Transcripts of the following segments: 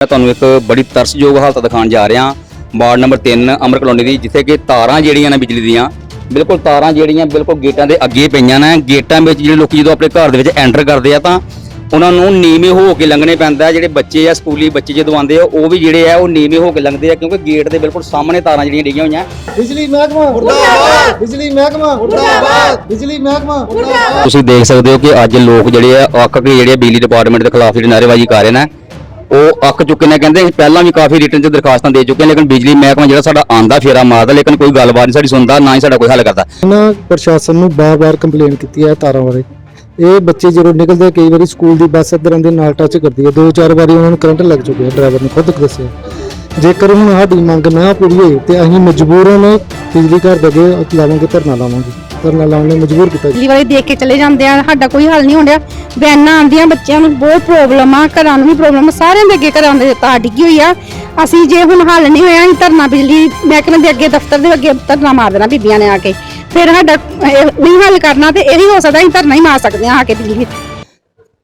ਮੈਂ ਤੁਹਾਨੂੰ ਇੱਕ ਬੜੀ ਤਰਸਯੋਗ ਹਾਲਤ ਦਿਖਾਉਣ ਜਾ ਰਿਹਾ। ਵਾਰਡ ਨੰਬਰ 3 ਅਮਰ ਕਲੋਨੀ ਦੀ ਜਿੱਥੇ ਕਿ ਤਾਰਾਂ ਜਿਹੜੀਆਂ ਨੇ ਬਿਜਲੀ ਦੀਆਂ ਬਿਲਕੁਲ ਤਾਰਾਂ ਜਿਹੜੀਆਂ ਬਿਲਕੁਲ ਗੇਟਾਂ ਦੇ ਅੱਗੇ ਪਈਆਂ ਨੇ। ਗੇਟਾਂ ਵਿੱਚ ਜਿਹੜੇ ਲੋਕੀ ਜਦੋਂ ਆਪਣੇ ਘਰ ਦੇ ਵਿੱਚ ਐਂਟਰ ਕਰਦੇ ਆ ਤਾਂ ਉਹਨਾਂ ਨੂੰ ਨੀਵੇਂ ਹੋ ਕੇ ਲੰਘਣੇ ਪੈਂਦਾ ਹੈ। ਜਿਹੜੇ ਬੱਚੇ ਆ ਸਕੂਲੀ ਬੱਚੇ ਜਦੋਂ ਆਉਂਦੇ ਆ ਉਹ ਵੀ ਜਿਹੜੇ ਆ ਉਹ ਨੀਵੇਂ ਹੋ ਕੇ ਲੰਘਦੇ ਆ ਕਿਉਂਕਿ ਗੇਟ ਦੇ ਬਿਲਕੁਲ ਸਾਹਮਣੇ ਤਾਰਾਂ ਜਿਹੜੀਆਂ ਡਿੱਗੀਆਂ ਹੋਈਆਂ। ਬਿਜਲੀ ਮਹਿਕਮਾ ਮੁਰਦਾਬਾਦ! ਬਿਜਲੀ ਮਹਿਕਮਾ ਮੁਰਦਾਬਾਦ! ਬਿਜਲੀ ਮਹਿਕਮਾ ਮੁਰਦਾਬਾਦ! ਤੁਸੀਂ ਦੇਖ ਸਕਦੇ ਹੋ ਕਿ ਅੱਜ ਲੋਕ ਜਿਹੜੇ ਆ ਅੱਕ ਕੇ ਜਿਹੜੇ ਬਿਜਲੀ ਡਿਪਾਰਟਮੈਂਟ ਦੇ ਖਿਲਾਫ ਜਿਹੜੀ ਨਾਅਰੇਬਾਜ਼ੀ ਕਰ ਰਹੇ ਨੇ ਉਹ ਅੱਕ ਚੁੱਕੇ ਨੇ ਕਹਿੰਦੇ ਅਸੀਂ ਪਹਿਲਾਂ ਵੀ ਕਾਫੀ ਰਿਟਰਨ 'ਚ ਦਰਖਾਸਤਾਂ ਦੇ ਚੁੱਕੇ ਹਾਂ ਲੇਕਿਨ ਬਿਜਲੀ ਮਹਿਕਮਾ ਜਿਹੜਾ ਸਾਡਾ ਆਂਦਾ ਫੇਰਾ ਮਾਰਦਾ ਲੇਕਿਨ ਕੋਈ ਗੱਲਬਾਤ ਨਹੀਂ ਸਾਡੀ ਸੁਣਦਾ ਨਾ ਹੀ ਸਾਡਾ ਕੋਈ ਹੱਲ ਕਰਦਾ। ਇਹਨਾਂ ਪ੍ਰਸ਼ਾਸਨ ਨੂੰ ਬਾਰ-ਬਾਰ ਕੰਪਲੇਨ ਕੀਤੀ ਹੈ ਤਾਰਾਂ ਬਾਰੇ। ਇਹ ਬੱਚੇ ਜਦੋਂ ਨਿਕਲਦੇ ਆ, ਕਈ ਵਾਰੀ ਸਕੂਲ ਦੀ ਬੱਸ ਇੱਧਰ ਆਉਂਦੇ ਨਾਲ ਟੱਚ ਕਰਦੀ ਹੈ। ਦੋ ਚਾਰ ਵਾਰੀ ਉਹਨਾਂ ਨੂੰ ਕਰੰਟ ਲੱਗ ਚੁੱਕਿਆ ਡਰਾਈਵਰ ਨੇ ਖੁਦ ਦੱਸਿਆ। ਜੇਕਰ ਹੁਣ ਸਾਡੀ ਮੰਗ ਨਾ ਪੂਰੀ ਹੋਈ ਤੇ ਅਸੀਂ ਮਜਬੂਰ ਮਜਬੂਰਨ ਬਿਜਲੀ ਘਰ ਦੇ ਅੱਗੇ ਲਾਵਾਂਗੇ ਧਰਨਾ ਲਾਵਾਂਗੇ। ਧਰਨਾ ਲਾਉਣ ਲਈ ਮਜਬੂਰ ਕੀਤਾ ਬਿਜਲੀ ਵਾਲੇ ਦੇਖ ਕੇ ਚਲੇ ਜਾਂਦੇ ਆ ਸਾਡਾ ਕੋਈ ਹੱਲ ਨਹੀਂ ਹੁੰਦਾ ਵੈਨਾਂ ਆਉਂਦੀਆਂ ਬੱਚਿਆਂ ਨੂੰ ਬਹੁਤ ਪ੍ਰੋਬਲਮ ਆ ਘਰਾਂ ਨੂੰ ਵੀ ਪ੍ਰੋਬਲਮ ਆ ਸਾਰਿਆਂ ਦੇ ਅੱਗੇ ਘਰਾਂ ਦੇ ਤਾਰ ਡਿੱਗੀ ਹੋਈ ਆ। ਅਸੀਂ ਜੇ ਹੁਣ ਹੱਲ ਨਹੀਂ ਹੋਇਆ ਅਸੀਂ ਧਰਨਾ ਬਿਜਲੀ ਮਹਿਕਮੇ ਦੇ ਅੱਗੇ ਦਫ਼ਤਰ ਦੇ ਅੱਗੇ ਧਰਨਾ ਮਾਰ ਦੇਣਾ ਬੀਬੀਆਂ ਨੇ ਆ ਕੇ। ਫਿਰ ਸਾਡਾ ਇਹ ਨਹੀਂ ਹੱਲ ਕਰਨਾ ਤੇ ਇਹੀ ਹੋ ਸਕਦਾ ਅਸੀਂ ਧਰਨਾ ਹੀ ਮਾਰ ਸਕਦੇ ਹਾਂ ਆ ਕੇ ਬਿਜਲੀ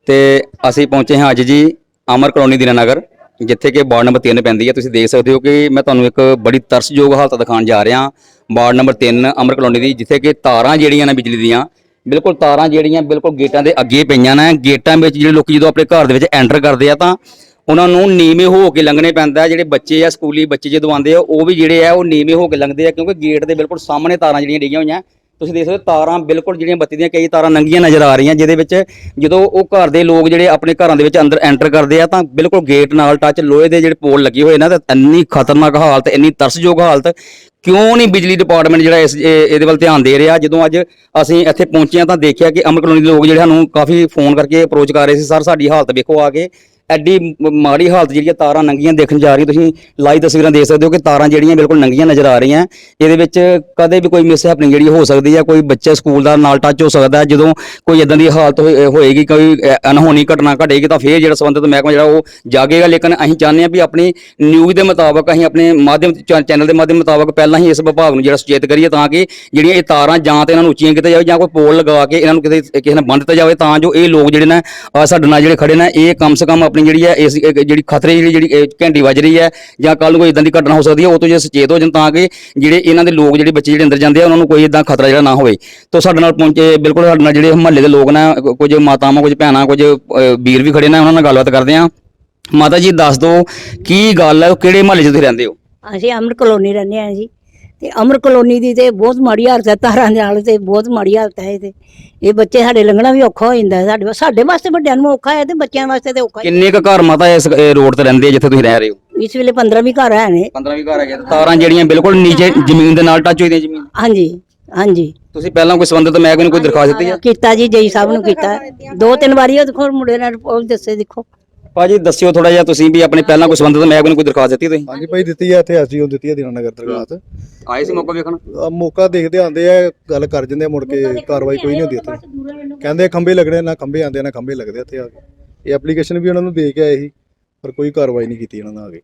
ਤੇ ਅਸੀਂ ਪਹੁੰਚੇ ਹਾਂ ਅੱਜ ਜੀ ਅਮਰ ਕਲੋਨੀ ਦੀਨਾਨਗਰ ਜਿੱਥੇ ਕਿ ਵਾਰਡ ਨੰਬਰ 3 ਪੈਂਦੀ ਹੈ ਤੁਸੀਂ ਦੇਖ ਸਕਦੇ ਹੋ ਕਿ ਮੈਂ ਤੁਹਾਨੂੰ ਇੱਕ ਬੜੀ ਤਰਸਯੋਗ ਹਾਲਤ ਦਿਖਾਉਣ ਜਾ ਰਿਹਾ। ਵਾਰਡ ਨੰਬਰ 3 ਅਮਰ ਕਲੋਨੀ ਦੀ, ਜਿੱਥੇ ਕਿ ਤਾਰਾਂ ਜਿਹੜੀਆਂ ਨੇ ਬਿਜਲੀ ਦੀਆਂ, ਬਿਲਕੁਲ ਤਾਰਾਂ ਜਿਹੜੀਆਂ, ਬਿਲਕੁਲ ਗੇਟਾਂ ਦੇ ਅੱਗੇ ਪਈਆਂ ਨੇ, ਗੇਟਾਂ ਵਿੱਚ ਜਿਹੜੇ ਲੋਕੀ ਜਦੋਂ ਆਪਣੇ ਘਰ ਦੇ ਵਿੱਚ ਐਂਟਰ ਕਰਦੇ ਆ ਤਾਂ ਉਹਨਾਂ ਨੂੰ ਨੀਵੇਂ ਹੋ ਕੇ ਲੰਘਣੇ ਪੈਂਦਾ ਜਿਹੜੇ ਬੱਚੇ ਆ, ਸਕੂਲੀ ਬੱਚੇ ਜਦੋਂ ਆਉਂਦੇ ਆ, ਉਹ ਵੀ ਜਿਹੜੇ ਆ, ਉਹ ਨੀਵੇਂ ਹੋ ਕੇ ਲੰਘਦੇ ਆ, ਕਿਉਂਕਿ ਗੇਟ ਦੇ ਬਿਲਕੁਲ ਸਾਹਮਣੇ ਤਾਰਾਂ ਜਿਹੜੀਆਂ ਡਿੱਗੀਆਂ ਹੋਈਆਂ ਤੁਸੀਂ ਦੇਖ ਸਕਦੇ ਹੋ ਤਾਰਾਂ ਬਿਲਕੁਲ ਜਿਹੜੀਆਂ ਬੱਤੀ ਦੀਆਂ ਕਈ ਤਾਰਾਂ ਨੰਗੀਆਂ ਨਜ਼ਰ ਆ ਰਹੀਆਂ, ਜਿਹਦੇ ਵਿੱਚ ਜਦੋਂ ਉਹ ਘਰ ਦੇ ਲੋਕ ਜਿਹੜੇ ਆਪਣੇ ਘਰਾਂ ਦੇ ਵਿੱਚ ਅੰਦਰ ਐਂਟਰ ਕਰਦੇ ਆ, ਤਾਂ ਬਿਲਕੁਲ ਗੇਟ ਨਾਲ ਟੱਚ ਲੋਹੇ ਦੇ ਜਿਹੜੇ ਪੋਲ ਲੱਗੇ ਹੋਏ ਨੇ, ਤਾਂ ਇੰਨੀ ਖਤਰਨਾਕ ਹਾਲਤ, ਇੰਨੀ ਤਰਸਯੋਗ ਹਾਲਤ, ਕਿਉਂ ਨਹੀਂ ਬਿਜਲੀ ਡਿਪਾਰਟਮੈਂਟ ਜਿਹੜਾ ਇਸ ਇਹਦੇ ਵੱਲ ਧਿਆਨ ਦੇ ਰਿਹਾ? ਜਦੋਂ ਅੱਜ ਅਸੀਂ ਇੱਥੇ ਪਹੁੰਚੇ ਹਾਂ, ਤਾਂ ਦੇਖਿਆ ਕਿ ਅਮਰ ਕਲੋਨੀ ਦੇ ਲੋਕ ਜਿਹੜੇ ਸਾਨੂੰ ਕਾਫੀ ਫੋਨ ਕਰਕੇ ਅਪਰੋਚ ਕਰ ਰਹੇ ਸੀ ਸਰ ਸਾਡੀ ਹਾਲਤ ਵੇਖੋ ਆ ਕੇ। ਐਡੀ ਮਾੜੀ ਹਾਲਤ ਜਿਹੜੀ ਆ ਤਾਰਾਂ ਨੰਗੀਆਂ ਦੇਖਣ ਜਾ ਰਹੀ ਤੁਸੀਂ ਲਾਈਵ ਤਸਵੀਰਾਂ ਦੇਖ ਸਕਦੇ ਹੋ ਕਿ ਤਾਰਾਂ ਜਿਹੜੀਆਂ ਬਿਲਕੁਲ ਨੰਗੀਆਂ ਨਜ਼ਰ ਆ ਰਹੀਆਂ। ਇਹਦੇ ਵਿੱਚ ਕਦੇ ਵੀ ਕੋਈ ਮਿਸ ਹੈਪਨਿੰਗ ਜਿਹੜੀ ਹੋ ਸਕਦੀ ਹੈ ਕੋਈ ਬੱਚਾ ਸਕੂਲ ਦਾ ਨਾਲ ਟੱਚ ਹੋ ਸਕਦਾ ਹੈ ਜਦੋਂ ਕੋਈ ਇਦਾਂ ਦੀ ਹਾਲਤ ਹੋਏ- ਹੋਏਗੀ ਕੋਈ ਅ, ਅਨਹੋਣੀ ਘਟਨਾ ਘਟੇਗੀ ਤਾਂ ਫਿਰ ਜਿਹੜਾ ਸੰਬੰਧਿਤ ਮਹਿਕਮਾ ਜਿਹੜਾ ਉਹ ਜਾਗੇਗਾ। ਲੇਕਿਨ ਅਸੀਂ ਚਾਹੁੰਦੇ ਹਾਂ ਵੀ ਆਪਣੀ ਨਿਊਜ਼ ਦੇ ਮੁਤਾਬਕ ਅਸੀਂ ਆਪਣੇ ਮਾਧਿਅਮ ਚੈਨਲ ਦੇ ਮਾਧਿਅਮ ਮੁਤਾਬਕ ਪਹਿਲਾਂ ਹੀ ਇਸ ਵਿਭਾਗ ਨੂੰ ਜਿਹੜਾ ਸੁਚੇਤ ਕਰੀਏ ਤਾਂ ਕਿ ਜਿਹੜੀਆਂ ਇਹ ਤਾਰਾਂ ਜਾਂ ਤੇ ਇਹਨਾਂ ਨੂੰ ਉੱਚੀਆਂ ਕੀਤਾ ਜਾਵੇ ਜਾਂ ਕੋਈ ਪੋਲ ਲਗਾ ਕੇ ਇਹਨਾਂ ਨੂੰ ਕਿਤੇ ਕਿਸੇ ਨਾਲ ਬੰਨ੍ਹ ਦਿੱਤਾ ਜਾਵੇ ਤਾਂ ਜੋ ਇਹ ਲੋਕ ਜਿਹੜੇ ਨੇ ਸਾਡੇ ਨਾਲ ਜਿਹੜੇ ਖੜੇ ਨੇ ਇਹ ਕਮ ਸੇ ਕਮ ਆਪਣੀ ਜਿਹੜੀ ਹੈ ਇਸ ਜਿਹੜੀ ਖਤਰੇ ਜਿਹੜੀ ਜਿਹੜੀ ਘੰਟੀ ਵੱਜ ਰਹੀ ਹੈ ਜਾਂ ਕੱਲ ਨੂੰ ਕੋਈ ਇਦਾਂ ਦੀ ਘਟਨਾ ਹੋ ਸਕਦੀ ਹੈ, ਉਹ ਤੋਂ ਜੇ ਸੁਚੇਤ ਹੋ ਜਾਣ ਤਾਂ ਕਿ ਜਿਹੜੇ ਇਹਨਾਂ ਦੇ ਲੋਕ, ਜਿਹੜੇ ਬੱਚੇ ਜਿਹੜੇ ਅੰਦਰ ਜਾਂਦੇ ਆ, ਉਹਨਾਂ ਨੂੰ ਕੋਈ ਇਦਾਂ ਖਤਰਾ ਜਿਹੜਾ ਨਾ ਹੋਵੇ। ਤੋਂ ਸਾਡੇ ਨਾਲ ਪਹੁੰਚੇ, ਬਿਲਕੁਲ ਸਾਡੇ ਨਾਲ ਜਿਹੜੇ ਮਹੱਲੇ ਦੇ ਲੋਕ ਨੇ ਕੁ- ਕੁਝ ਮਾਤਾਵਾਂ, ਕੁਝ ਭੈਣਾਂ, ਕੁਝ ਵੀਰ ਵੀ ਖੜੇ ਨੇ, ਉਹਨਾਂ ਨਾਲ ਗੱਲਬਾਤ ਕਰਦੇ ਆ ਮਾਤਾ ਜੀ, ਦੱਸ ਦਿਓ, ਕੀ ਗੱਲ ਹੈ, ਕਿਹੜੇ ਮਹੱਲੇ 'ਚ ਤੁਸੀਂ ਰਹਿੰਦੇ ਹੋ? ਅਸੀਂ ਅਮਰ ਕਲੋਨੀ ਰਹਿੰਦੇ ਆ ਜੀ। ਤੇ ਅਮਰ ਕਲੋਨੀ ਦੀ ਤੇ ਬਹੁਤ ਮਾੜੀ ਹਾਲਤ ਹੈ ਤਾਰਾਂ ਦੇ ਨਾਲ ਤੇ ਬਹੁਤ ਮਾੜੀ ਹਾਲਤ ਹੈ ਤੇ ਇਹ ਬੱਚੇ ਸਾਡੇ ਲੰਘਣਾ ਵੀ ਔਖਾ ਹੋ ਜਾਂਦਾ ਹੈ ਸਾਡੇ ਸਾਡੇ ਵਾਸਤੇ ਵੱਡਿਆਂ ਨੂੰ ਔਖਾ ਹੈ ਤੇ ਬੱਚਿਆਂ ਵਾਸਤੇ ਤੇ ਔਖਾ ਕਿੰਨੇ ਕੁ ਘਰ ਮਾਤਾ ਇਸ ਰੋਡ ਤੇ ਰਹਿੰਦੇ ਆ ਜਿੱਥੇ ਤੁਸੀਂ ਰਹਿ ਰਹੇ ਹੋ? ਹੈ ਇਸ ਵੇਲੇ 15 ਵੀ ਘਰ ਹੈ ਨੇ। 15 ਵੀ ਘਰ ਹੈਗੇ ਤੇ ਤਾਰਾਂ ਜਿਹੜੀਆਂ ਬਿਲਕੁਲ ਨੀਚੇ ਜ਼ਮੀਨ ਦੇ ਨਾਲ ਟੱਚ ਹੋਈਆਂ ਜ਼ਮੀਨ। ਹਾਂਜੀ ਹਾਂਜੀ। ਤੁਸੀਂ ਪਹਿਲਾਂ ਕੋਈ ਸੰਬੰਧਿਤ ਮਹਿਕਮੇ ਨੂੰ ਕੋਈ ਦਰਖਾਸਤ ਦਿੱਤੀ ਹੈ ਕੀਤਾ ਜੀ ਜਈ ਸਾਹਿਬ ਨੂੰ ਕੀਤਾ। ਦੋ ਤਿੰਨ ਵਾਰੀ ਉਹ ਦੇਖੋ ਮੁੰਡੇ ਨੇ ਰਿਪੋਰਟ ਦੱਸੇ ਦੇਖੋ। ਭਾਜੀ ਦੱਸਿਓ ਥੋੜਾ ਜਿਹਾ ਤੁਸੀਂ ਵੀ ਆਪਣੇ ਪਹਿਲਾਂ ਕੋਈ ਸੰਬੰਧਿਤ ਮਹਿਕਮੇ ਨੂੰ ਕੋਈ ਦਰਖਾਸਤ ਦਿੱਤੀ ਤੁਸੀਂ? ਹਾਂਜੀ ਭਾਈ ਦਿੱਤੀ ਹੈ ਇੱਥੇ ਐਸਜੀਓ ਦਿੱਤੀ ਹੈ ਦੀਨਾਨਗਰ ਦਰਗਾਹਤ ਆਏ ਸੀ ਮੌਕਾ ਵੇਖਣ? ਆ ਮੌਕਾ ਦੇਖਦੇ ਆਂਦੇ ਆ ਗੱਲ ਕਰ ਜਾਂਦੇ ਆ ਮੁੜ ਕੇ ਕਾਰਵਾਈ ਕੋਈ ਨਹੀਂ ਹੁੰਦੀ ਇੱਥੇ। ਕਹਿੰਦੇ ਆ ਖੰਭੇ ਲੱਗਣੇ ਨਾ ਖੰਭੇ ਆਂਦੇ ਨਾ ਖੰਭੇ ਲੱਗਦੇ ਇੱਥੇ ਆ ਕੇ। ਇਹ ਐਪਲੀਕੇਸ਼ਨ ਵੀ ਉਹਨਾਂ ਨੂੰ ਦੇ ਕੇ ਆਏ ਸੀ ਪਰ ਕੋਈ ਕਾਰਵਾਈ ਨਹੀਂ ਕੀਤੀ ਇਹਨਾਂ ਨੇ ਆ ਕੇ।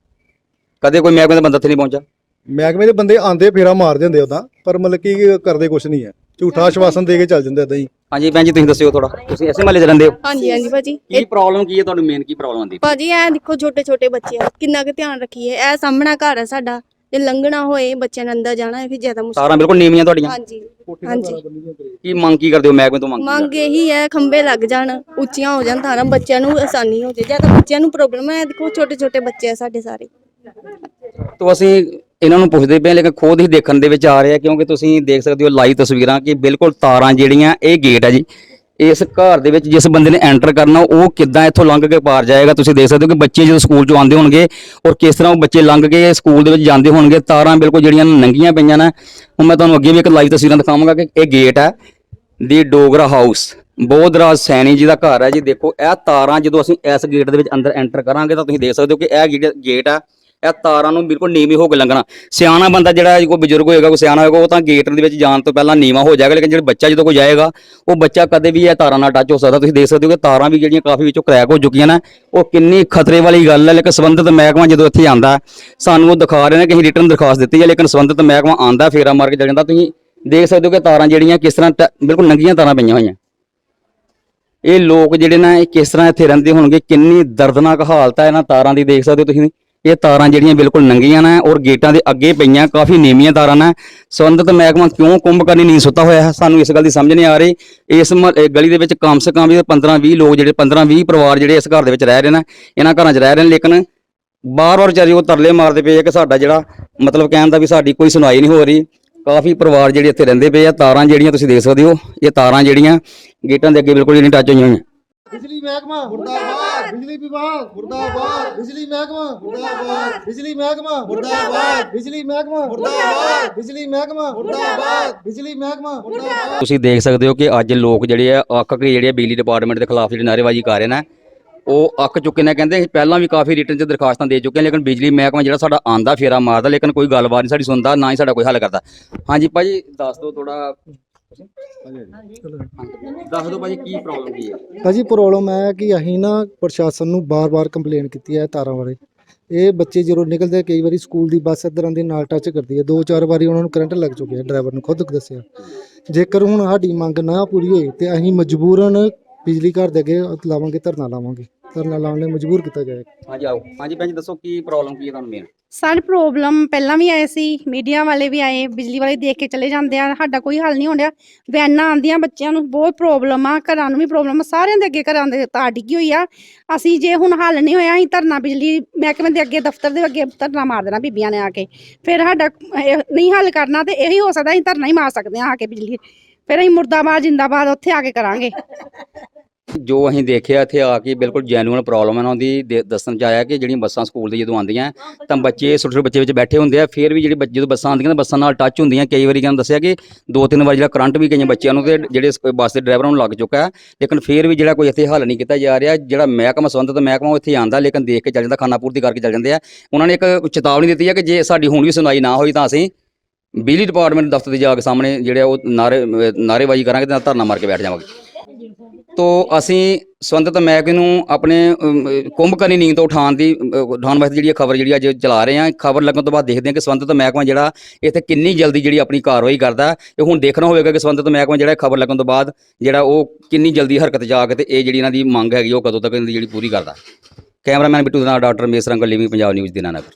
ਕਦੇ ਕੋਈ ਮਹਿਕਮੇ ਦਾ ਬੰਦਾ ਇੱਥੇ ਨਹੀਂ ਪਹੁੰਚਾ ਮਹਿਕਮੇ ਦੇ ਬੰਦੇ ਆਂਦੇ ਫੇਰਾ ਮਾਰ ਜਾਂਦੇ ਉਦਾਂ ਪਰ ਮਤਲਬ ਕਿ ਕਰਦੇ ਕੁਛ ਨਹੀਂ ਹੈ ਝੂਠਾ ਆਸ਼ਵਾਸਨ ਦੇ ਕੇ ਚੱਲ ਜਾਂਦੇ ਏਦਾਂ ਹੀ। ਹਾਂਜੀ ਭੈਣ ਜੀ ਤੁਸੀਂ ਦੱਸਿਓ ਥੋੜਾ ਤੁਸੀਂ ਐਸੇ ਮਹੱਲੇ 'ਚ ਰਹਿੰਦੇ ਹੋ? ਹਾਂਜੀ ਹਾਂਜੀ ਭਾਜੀ। ਕੀ ਪ੍ਰੋਬਲਮ ਕੀ ਹੈ? ਤੁਹਾਨੂੰ ਮੇਨ ਕੀ ਪ੍ਰੋਬਲਮ ਆਉਂਦੀ? ਭਾਜੀ ਐ ਦੇਖੋ ਛੋਟੇ ਛੋਟੇ ਬੱਚੇ ਆ। ਕਿੰਨਾ ਕੁ ਧਿਆਨ ਰੱਖੀਏ। ਇਹ ਸਾਹਮਣਾ ਘਰ ਹੈ ਸਾਡਾ। ਜੇ ਲੰਘਣਾ ਹੋਏ ਬੱਚਿਆਂ ਨੇ ਅੰਦਰ ਜਾਣਾ ਹੈ ਫਿਰ ਜ਼ਿਆਦਾ ਮੁਸ਼ਕਲ ਤਾਰਾਂ ਬਿਲਕੁਲ ਨੀਵੀਆਂ ਤੁਹਾਡੀਆਂ। ਹਾਂਜੀ ਹਾਂਜੀ। ਕੀ ਮੰਗ ਕੀ ਕਰਦੇ ਹੋ? ਮਹਿਕਮੇ ਤੋਂ ਮੰਗ ਮੰਗ ਇਹੀ ਹੈ ਖੰਬੇ ਲੱਗ ਜਾਣ ਉੱਚੀਆਂ ਹੋ ਜਾਣ ਤਾਰਾਂ ਬੱਚਿਆਂ ਨੂੰ ਆਸਾਨੀ ਹੋ ਜਾਏ। ਜ਼ਿਆਦਾ ਬੱਚਿਆਂ ਨੂੰ ਪ੍ਰੋਬਲਮ ਹੈ ਦੇਖੋ ਛੋਟੇ ਛੋਟੇ ਬੱਚੇ ਆ ਸਾਡੇ ਸਾਰੇ। ਤੋਂ ਅਸੀਂ ਇਹਨਾਂ ਨੂੰ ਪੁੱਛਦੇ ਪਏ ਲੇਕਿਨ ਖੁਦ ਹੀ ਦੇਖਣ ਦੇ ਵਿੱਚ ਆ ਰਿਹਾ, ਕਿਉਂਕਿ ਤੁਸੀਂ ਦੇਖ ਸਕਦੇ ਹੋ ਲਾਈਵ ਤਸਵੀਰਾਂ ਕਿ ਬਿਲਕੁਲ ਤਾਰਾਂ ਜਿਹੜੀਆਂ, ਇਹ ਗੇਟ ਹੈ ਜੀ। ਇਸ ਘਰ ਦੇ ਵਿੱਚ ਜਿਸ ਬੰਦੇ ਨੇ ਐਂਟਰ ਕਰਨਾ, ਉਹ ਕਿੱਦਾਂ ਇੱਥੋਂ ਲੰਘ ਕੇ ਪਾਰ ਜਾਏਗਾ? ਤੁਸੀਂ ਦੇਖ ਸਕਦੇ ਹੋ ਕਿ ਬੱਚੇ ਜਦੋਂ ਸਕੂਲ ਚੋਂ ਆਉਂਦੇ ਹੋਣਗੇ ਔਰ ਕਿਸ ਤਰ੍ਹਾਂ ਉਹ ਬੱਚੇ ਲੰਘ ਕੇ ਸਕੂਲ ਦੇ ਵਿੱਚ ਜਾਂਦੇ ਹੋਣਗੇ, ਤਾਰਾਂ ਬਿਲਕੁਲ ਜਿਹੜੀਆਂ ਨੰਗੀਆਂ ਪਈਆਂ ਨੇ। ਹੁਣ ਮੈਂ ਤੁਹਾਨੂੰ ਅੱਗੇ ਵੀ ਇੱਕ ਲਾਈਵ ਤਸਵੀਰਾਂ ਦਿਖਾਵਾਂਗਾ ਕਿ ਇਹ ਗੇਟ ਹੈ ਦੀ ਡੋਗਰਾ ਹਾਊਸ ਬੋਧਰਾਜ ਸੈਣੀ ਜੀ ਦਾ ਘਰ ਹੈ ਜੀ। ਦੇਖੋ, ਇਹ ਤਾਰਾਂ ਜਦੋਂ ਅਸੀਂ ਇਸ ਗੇਟ ਦੇ ਵਿੱਚ ਅੰਦਰ ਐਂਟਰ ਕਰਾਂਗੇ ਤਾਂ ਤੁਸੀਂ ਦੇਖ ਸਕਦੇ ਹੋ ਕਿ ਇਹ ਜਿਹੜਾ ਗੇਟ ਆ ਇਹ ਤਾਰਾਂ ਨੂੰ ਬਿਲਕੁਲ ਨੀਵੀਂ ਹੋ ਕੇ ਲੰਘਣਾ। ਸਿਆਣਾ ਬੰਦਾ ਜਿਹੜਾ ਕੋਈ ਬਜ਼ੁਰਗ ਹੋਏਗਾ, ਕੋਈ ਸਿਆਣਾ ਹੋਏਗਾ, ਉਹ ਤਾਂ ਗੇਟ ਦੇ ਵਿੱਚ ਜਾਣ ਤੋਂ ਪਹਿਲਾਂ ਨੀਵਾਂ ਹੋ ਜਾਏਗਾ, ਲੇਕਿਨ ਜਿਹੜਾ ਬੱਚਾ ਜਦੋਂ ਕੋਈ ਜਾਏਗਾ ਉਹ ਬੱਚਾ ਕਦੇ ਵੀ ਇਹ ਤਾਰਾਂ ਨਾਲ ਟੱਚ ਹੋ ਸਕਦਾ। ਤੁਸੀਂ ਦੇਖ ਸਕਦੇ ਹੋ ਕਿ ਤਾਰਾਂ ਵੀ ਜਿਹੜੀਆਂ ਕਾਫੀ ਵਿੱਚੋਂ ਕਰੈਕ ਹੋ ਚੁੱਕੀਆਂ ਨੇ। ਉਹ ਕਿੰਨੀ ਖਤਰੇ ਵਾਲੀ ਗੱਲ ਹੈ, ਲੇਕਿਨ ਸੰਬੰਧਿਤ ਮਹਿਕਮਾ ਜਦੋਂ ਇੱਥੇ ਆਂਦਾ ਸਾਨੂੰ ਉਹ ਦਿਖਾ ਰਹੇ ਨੇ ਕਿ ਅਸੀਂ ਰਿਟਰਨ ਦਰਖਾਸਤ ਦਿੱਤੀ ਹੈ, ਲੇਕਿਨ ਸੰਬੰਧਿਤ ਮਹਿਕਮਾ ਆਂਦਾ, ਫੇਰਾ ਮਾਰ ਕੇ ਚੱਲ ਜਾਂਦਾ। ਤੁਸੀਂ ਦੇਖ ਸਕਦੇ ਹੋ ਕਿ ਤਾਰਾਂ ਜਿਹੜੀਆਂ ਕਿਸ ਤਰ੍ਹਾਂ ਬਿਲਕੁਲ ਨੰਗੀਆਂ ਤਾਰਾਂ ਪਈਆਂ ਹੋਈਆਂ। ਇਹ ਲੋਕ ਜਿਹੜੇ ਨਾ, ਇਹ ਕਿਸ ਤਰ੍ਹਾਂ ਇੱਥੇ ਰਹਿੰਦੇ ਹੋਣਗੇ, ਕਿੰਨੀ ਦਰਦਨਾਕ ਹਾਲਤ ਹੈ ਇਹਨਾਂ ਤਾਰਾਂ ਦੀ, ਦੇਖ ਸਕਦੇ ਹੋ ਤੁਸੀਂ। ਇਹ ਤਾਰਾਂ ਜਿਹੜੀਆਂ ਬਿਲਕੁਲ ਨੰਗੀਆਂ ਨੇ ਔਰ ਗੇਟਾਂ ਦੇ ਅੱਗੇ ਪਈਆਂ, ਕਾਫੀ ਨੀਵੀਆਂ ਤਾਰਾਂ ਨੇ। ਸੰਬੰਧਿਤ ਮਹਿਕਮਾ ਕਿਉਂ ਕੁੰਭ ਕਰਨੀ ਨਹੀਂ ਸੁੱਤਾ ਹੋਇਆ ਹੈ? ਸਾਨੂੰ ਇਸ ਗੱਲ ਦੀ ਸਮਝ ਨਹੀਂ ਆ ਰਹੀ। ਇਸ ਮੁਹੱਲ- ਗਲੀ ਦੇ ਵਿੱਚ ਕਮ ਸੇ ਕਮ ਵੀ 15 20 ਲੋਕ ਜਿਹੜੇ 15 20 ਪਰਿਵਾਰ ਜਿਹੜੇ ਇਸ ਘਰ ਦੇ ਵਿੱਚ ਰਹਿ ਰਹੇ ਨੇ, ਇਹਨਾਂ ਘਰਾਂ 'ਚ ਰਹਿ ਰਹੇ ਨੇ, ਲੇਕਿਨ ਬਾਰ-ਬਾਰ ਵਿਚਾਰੇ ਉਹ ਤਰਲੇ ਮਾਰਦੇ ਪਏ ਆ ਕਿ ਸਾਡਾ ਜਿਹੜਾ ਮਤਲਬ ਕਹਿਣ ਦਾ ਵੀ ਸਾਡੀ ਕੋਈ ਸੁਣਵਾਈ ਨਹੀਂ ਹੋ ਰਹੀ। ਕਾਫੀ ਪਰਿਵਾਰ ਜਿਹੜੇ ਇੱਥੇ ਰਹਿੰਦੇ ਪਏ ਆ, ਤਾਰਾਂ ਜਿਹੜੀਆਂ ਤੁਸੀਂ ਦੇਖ ਸਕਦੇ ਹੋ, ਇਹ ਤਾਰਾਂ ਜਿਹੜੀਆਂ ਗੇਟਾਂ ਦੇ ਅੱਗੇ ਬਿਲਕੁਲ ਹੀ ਨਹੀਂ ਟੱਚ ਹੋਈਆਂ ਹੋਈਆਂ। ਬਿਜਲੀ ਮਹਿਕਮਾ। ਮੁਰਦਾਬਾਦ। ਬਿਜਲੀ ਵਿਭਾਗ। ਮੁਰਦਾਬਾਦ। ਬਿਜਲੀ ਮਹਿਕਮਾ। ਮੁਰਦਾਬਾਦ। ਬਿਜਲੀ ਮਹਿਕਮਾ। ਮੁਰਦਾਬਾਦ। ਬਿਜਲੀ ਮਹਿਕਮਾ। ਮੁਰਦਾਬਾਦ। ਬਿਜਲੀ ਮਹਿਕਮਾ। ਮੁਰਦਾਬਾਦ। ਬਿਜਲੀ ਮਹਿਕਮਾ। ਮੁਰਦਾਬਾਦ। ਤੁਸੀਂ ਦੇਖ ਸਕਦੇ ਹੋ ਕਿ ਅੱਜ ਲੋਕ ਜਿਹੜੇ ਆ ਅੱਕ ਕੇ ਜਿਹੜੇ ਬਿਜਲੀ ਡਿਪਾਰਟਮੈਂਟ ਦੇ ਖਿਲਾਫ ਜਿਹੜੀ ਨਾਅਰੇਬਾਜ਼ੀ ਕਰ ਰਹੇ ਨੇ ਉਹ ਅੱਕ ਚੁੱਕੇ ਨੇ। ਕਹਿੰਦੇ ਪਹਿਲਾਂ ਵੀ ਕਾਫੀ ਰਿਟਰਨ 'ਚ ਦਰਖਾਸਤਾਂ ਦੇ ਚੁੱਕੇ ਲੇਕਿਨ ਬਿਜਲੀ ਮਹਿਕਮਾ ਜਿਹੜਾ ਸਾਡਾ ਆਂਦਾ ਫੇਰਾ ਮਾਰਦਾ ਲੇਕਿਨ ਕੋਈ ਗੱਲਬਾਤ ਨਹੀਂ ਸਾਡੀ ਸੁਣਦਾ ਨਾ ਹੀ ਸਾਡਾ ਕੋਈ ਹੱਲ ਕਰਦਾ। ਹਾਂਜੀ ਭਾਜੀ ਦੱਸ ਦਿਓ ਥੋੜਾ ਦੱਸ ਦਿਓ ਭਾਜੀ ਕੀ ਪ੍ਰੋਬਲਮ ਕੀ ਹੈ? ਭਾਜੀ ਪ੍ਰੋਬਲਮ ਹੈ ਕਿ ਅਸੀਂ ਨਾ ਪ੍ਰਸ਼ਾਸਨ ਨੂੰ ਬਾਰ-ਬਾਰ ਕੰਪਲੇਨ ਕੀਤੀ ਹੈ ਤਾਰਾਂ ਬਾਰੇ। ਇਹ ਬੱਚੇ ਜਦੋਂ ਨਿਕਲਦੇ ਕਈ ਵਾਰੀ ਸਕੂਲ ਦੀ ਬੱਸ ਇੱਧਰ ਆਉਂਦੀ ਨਾਲ ਟੱਚ ਕਰਦੀ ਹੈ। ਦੋ ਚਾਰ ਵਾਰੀ ਉਹਨਾਂ ਨੂੰ ਕਰੰਟ ਲੱਗ ਚੁੱਕਿਆ ਡਰਾਈਵਰ ਨੂੰ ਖੁਦ ਦੱਸਿਆ। ਜੇਕਰ ਹੁਣ ਸਾਡੀ ਮੰਗ ਨਾ ਪੂਰੀ ਹੋਈ ਤੇ ਅਸੀਂ ਮਜਬੂਰਨ ਬਿਜਲੀ ਘਰ ਦੇ ਅੱਗੇ ਲਾਵਾਂਗੇ ਧਰਨਾ ਲਾਵਾਂਗੇ। ਧਰਨਾ ਲਾਉਣ ਲਈ ਮਜਬੂਰ ਕੀਤਾ ਜਾਏਗਾ ਹਾਂਜੀ ਆਓ। ਹਾਂਜੀ ਭੈਣ ਜੀ ਦੱਸੋ ਕੀ ਪ੍ਰੋਬਲਮ ਕੀ ਹੈ ਤੁਹਾਨੂੰ ਮੇਨ ਸਾਡੇ ਪ੍ਰੋਬਲਮ ਪਹਿਲਾਂ ਵੀ ਆਏ ਸੀ ਮੀਡੀਆ ਵਾਲੇ ਵੀ ਆਏ ਬਿਜਲੀ ਵਾਲੇ ਦੇਖ ਕੇ ਚਲੇ ਜਾਂਦੇ ਆ ਸਾਡਾ ਕੋਈ ਹੱਲ ਨਹੀਂ ਹੋਣਿਆ ਵੈਨਾਂ ਆਉਂਦੀਆਂ ਬੱਚਿਆਂ ਨੂੰ ਬਹੁਤ ਪ੍ਰੋਬਲਮ ਆ ਘਰਾਂ ਨੂੰ ਵੀ ਪ੍ਰੋਬਲਮ ਆ ਸਾਰਿਆਂ ਦੇ ਅੱਗੇ ਘਰਾਂ ਦੇ ਤਾਰ ਡਿੱਗੀ ਹੋਈ ਆ। ਅਸੀਂ ਜੇ ਹੁਣ ਹੱਲ ਨਹੀਂ ਹੋਇਆ ਅਸੀਂ ਧਰਨਾ ਬਿਜਲੀ ਮਹਿਕਮੇ ਦੇ ਅੱਗੇ ਦਫ਼ਤਰ ਦੇ ਅੱਗੇ ਧਰਨਾ ਮਾਰ ਦੇਣਾ ਬੀਬੀਆਂ ਨੇ ਆ ਕੇ। ਫਿਰ ਸਾਡਾ ਇਹ ਨਹੀਂ ਹੱਲ ਕਰਨਾ ਤੇ ਇਹੀ ਹੋ ਸਕਦਾ ਅਸੀਂ ਧਰਨਾ ਹੀ ਮਾਰ ਸਕਦੇ ਹਾਂ ਆ ਕੇ ਬਿਜਲੀ। ਫਿਰ ਅਸੀਂ ਮੁਰਦਾਬਾਦ ਜਿੰਦਾਬਾਦ ਉੱਥੇ ਆ ਕੇ ਕਰਾਂਗੇ। ਜੋ ਅਸੀਂ ਦੇਖਿਆ ਇੱਥੇ ਆ ਕੇ ਬਿਲਕੁਲ ਜੈਨੂਅਲ ਪ੍ਰੋਬਲਮ ਹੈ ਉਹਨਾਂ ਦੀ ਦੇ- ਦੱਸਣ ਚ ਆਇਆ ਕਿ ਜਿਹੜੀਆਂ ਬੱਸਾਂ ਸਕੂਲ ਦੇ ਜਦੋਂ ਆਉਂਦੀਆਂ, ਤਾਂ ਬੱਚੇ ਛੋਟੇ ਛੋਟੇ ਬੱਚੇ ਵਿੱਚ ਬੈਠੇ ਹੁੰਦੇ ਆ, ਫਿਰ ਵੀ ਜਿਹੜੀ ਬੱਚੇ ਜਦੋਂ ਬੱਸਾਂ ਆਉਂਦੀਆਂ ਤਾਂ ਬੱਸਾਂ ਨਾਲ ਟੱਚ ਹੁੰਦੀਆਂ, ਕਈ ਵਾਰੀ ਕਹਿੰਦੇ ਦੱਸਿਆ ਕਿ ਦੋ ਤਿੰਨ ਵਾਰ ਜਿਹੜਾ ਕਰੰਟ ਵੀ ਕਈਆਂ ਬੱਚਿਆਂ ਨੂੰ ਤੇ ਜਿਹੜੇ ਸ- ਬੱਸ ਦੇ ਡਰਾਈਵਰਾਂ ਨੂੰ ਲੱਗ ਚੁੱਕਾ ਹੈ, ਲੇਕਿਨ ਫਿਰ ਵੀ ਜਿਹੜਾ ਕੋਈ ਇੱਥੇ ਹੱਲ ਨਹੀਂ ਕੀਤਾ ਜਾ ਰਿਹਾ, ਜਿਹੜਾ ਮਹਿਕਮਾ ਸੰਬੰਧਿਤ ਮਹਿਕਮਾ ਉਹ ਇੱਥੇ ਆਂਦਾ ਲੇਕਿਨ ਦੇਖ ਕੇ ਚੱਲ ਜਾਂਦਾ, ਖਾਨਾ ਪੂਰਤੀ ਕਰਕੇ ਚੱਲ ਜਾਂਦੇ ਆ। ਉਹਨਾਂ ਨੇ ਇੱਕ ਚੇਤਾਵਨੀ ਦਿੱਤੀ ਹੈ ਕਿ ਜੇ ਸਾਡੀ ਹੁਣ ਵੀ ਸੁਣਵਾਈ ਨਾ ਹੋਈ ਤਾਂ ਅਸੀਂ ਬਿਜਲੀ ਡਿਪਾਰਟਮੈਂਟ ਦਫ਼ਤਰ ਦੇ ਜਾ ਕੇ ਸਾਹਮਣੇ ਜਿਹੜੇ ਆ ਉਹ ਨਾਰੇ, ਅਹ ਨਾਅਰੇਬਾਜ਼ੀ ਕਰਾਂਗੇ ਤੇ ਧਰਨਾ ਮਾਰ ਕੇ ਬੈਠ ਜਾਵਾਂਗੇ। ਤੋ ਅਸੀਂ ਸੰਬੰਧਿਤ ਮਹਿਕਮੇ ਨੂੰ ਆਪਣੇ ਅਮ, ਕੁੰਭਕਰਨੀ ਨੀਂਦ ਤੋਂ ਉਠਾਉਣ ਦੀ ਉਠਾਉਣ ਵਾਸਤੇ ਜਿਹੜੀ ਖਬਰ ਜਿਹੜੀ ਅੱਜ ਚਲਾ ਰਹੇ ਹਾਂ ਖਬਰ ਲੱਗਣ ਤੋਂ ਬਾਅਦ ਦੇਖਦੇ ਹਾਂ ਕਿ ਸੰਬੰਧਿਤ ਮਹਿਕਮਾ ਜਿਹੜਾ ਇੱਥੇ ਕਿੰਨੀ ਜਲਦੀ ਜਿਹੜੀ ਆਪਣੀ ਕਾਰਵਾਈ ਕਰਦਾ ਹੈ। ਹੁਣ ਦੇਖਣਾ ਹੋਵੇਗਾ ਕਿ ਸੰਬੰਧਿਤ ਮਹਿਕਮਾ ਜਿਹੜਾ ਖਬਰ ਲੱਗਣ ਤੋਂ ਬਾਅਦ ਜਿਹੜਾ ਉਹ ਕਿੰਨੀ ਜਲਦੀ ਹਰਕਤ 'ਚ ਆ ਕੇ ਤੇ ਇਹ ਜਿਹੜੀ ਇਹਨਾਂ ਦੀ ਮੰਗ ਹੈਗੀ ਉਹ ਕਦੋਂ ਤੱਕ ਇਹਨਾਂ ਦੀ ਜਿਹੜੀ ਪੂਰੀ ਕਰਦਾ ਕੈਮਰਾਮੈਨ ਬਿੱਟੂ ਦੇ ਨਾਲ ਡਾਕਟਰ ਮੇਸਰੰਗ ਲਿਵਿੰਗ ਪੰਜਾਬ ਨਿਊਜ਼ ਦਿਨਾਨਗਰ